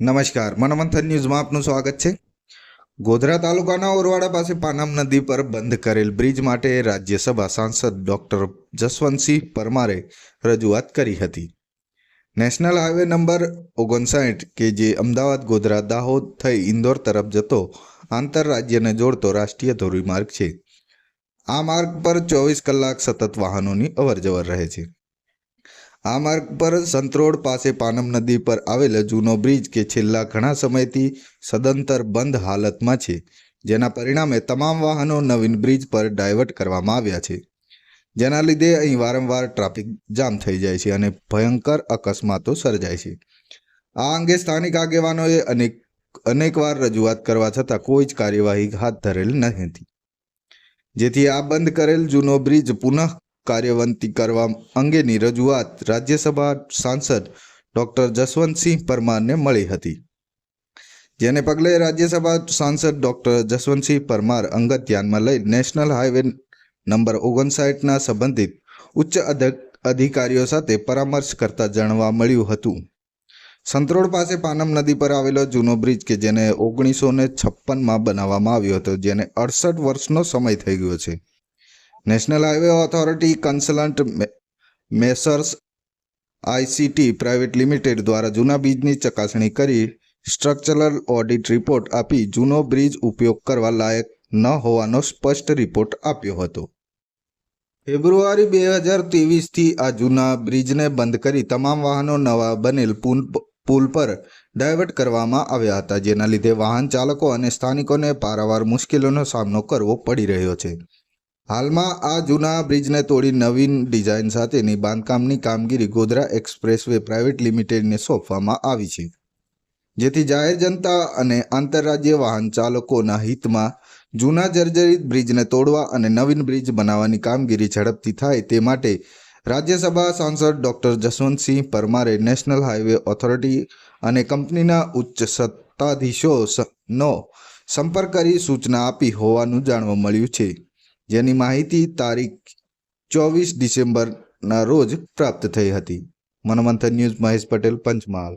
નમસ્કાર, મનમંથન ન્યૂઝમાં આપનું સ્વાગત છે. ગોધરા તાલુકાના ઓરવાડા પાસે પાનમ નદી પર બંધ કરેલ બ્રિજ માટે રાજ્યસભા સાંસદ ડોક્ટર જસવંતસિંહ પરમારે રજૂઆત કરી હતી. નેશનલ હાઈવે નંબર ઓગણસાઠ, કે જે અમદાવાદ, ગોધરા, દાહોદ થઈ ઇન્દોર તરફ જતો આંતરરાજ્યને જોડતો રાષ્ટ્રીય ધોરીમાર્ગ છે. આ માર્ગ પર ચોવીસ કલાક સતત વાહનોની અવરજવર રહે છે. આ માર્ગ પર સંતરોડ પાસે પાનમ નદી પર આવેલ જૂનો બ્રિજ કે છેલ્લા ઘણા સમયથી સદંતર બંધ હાલતમાં છે, જેના પરિણામે તમામ વાહનો નવીન બ્રિજ પર ડાયવર્ટ કરવામાં આવ્યા છે. જેના લીધે અહીં વારંવાર ટ્રાફિક જામ થઈ જાય છે અને ભયંકર અકસ્માતો સર્જાય છે. આ અંગે સ્થાનિક આગેવાનોએ અનેક, અનેકવાર રજૂઆત કરવા છતાં કોઈ જ કાર્યવાહી હાથ ધરેલ નથી. જેથી આ બંધ કરેલ જૂનો બ્રિજ પુનઃ કાર્યવંતી કરવા અંગેની રજૂઆત રાજ્યસભા સાંસદ ડૉક્ટર જસવંતસિંહ પરમારને મળી હતી. જેને પગલે રાજ્યસભા સાંસદ ડૉક્ટર જસવંતસિંહ પરમાર અંગત ધ્યાનમાં લઈ નેશનલ હાઈવે નંબર ઓગણસાઠના સંબંધિત ઉચ્ચ અધ, અધિકારીઓ સાથે પરામર્શ કરતા જાણવા મળ્યું હતું. સંતરોડ પાસે પાનમ નદી પર આવેલો જૂનો બ્રિજ કે જેને ઓગણીસો ને છપ્પનમાં બનાવવામાં આવ્યો હતો, જેને અડસઠ વર્ષનો સમય થઈ ગયો છે. National highway authority consultant messrs ICT private limited દ્વારા જૂના બ્રિજની ચકાસણી કરી સ્ટ્રક્ચરલ ઓડિટ રિપોર્ટ આપી જૂનો બ્રિજ ઉપયોગ કરવા લાયક ન હોવાનો સ્પષ્ટ રિપોર્ટ આપ્યો હતો. ફેબ્રુઆરી બે હજાર ત્રેવીસથી આ જૂના બ્રિજને બંધ કરી તમામ વાહનો નવા બનેલ પુલ પુલ પર ડાયવર્ટ કરવામાં આવ્યા હતા, જેના લીધે વાહન ચાલકો અને સ્થાનિકોને પારાવાર મુશ્કેલીનો સામનો કરવો પડી રહ્યો છે. હાલમાં આ જૂના બ્રિજને તોડી નવીન ડિઝાઇન સાથેની બાંધકામની કામગીરી ગોધરા એક્સપ્રેસવે પ્રાઇવેટ લિમિટેડને સોંપવામાં આવી છે. જેથી જાહેર જનતા અને આંતરરાજ્ય વાહન ચાલકોના હિતમાં જૂના જર્જરિત બ્રિજને તોડવા અને નવીન બ્રિજ બનાવવાની કામગીરી ઝડપથી થાય તે માટે રાજ્યસભા સાંસદ ડોક્ટર જસવંતસિંહ પરમારે નેશનલ હાઈવે ઓથોરિટી અને કંપનીના ઉચ્ચ સત્તાધીશોનો સંપર્ક કરી સૂચના આપી હોવાનું જાણવા મળ્યું છે. જેની માહિતી તારીખ ચોવીસ ડિસેમ્બરના રોજ પ્રાપ્ત થઈ હતી. મનમંથન ન્યૂઝ મહેશ પટેલ પંચમહાલ.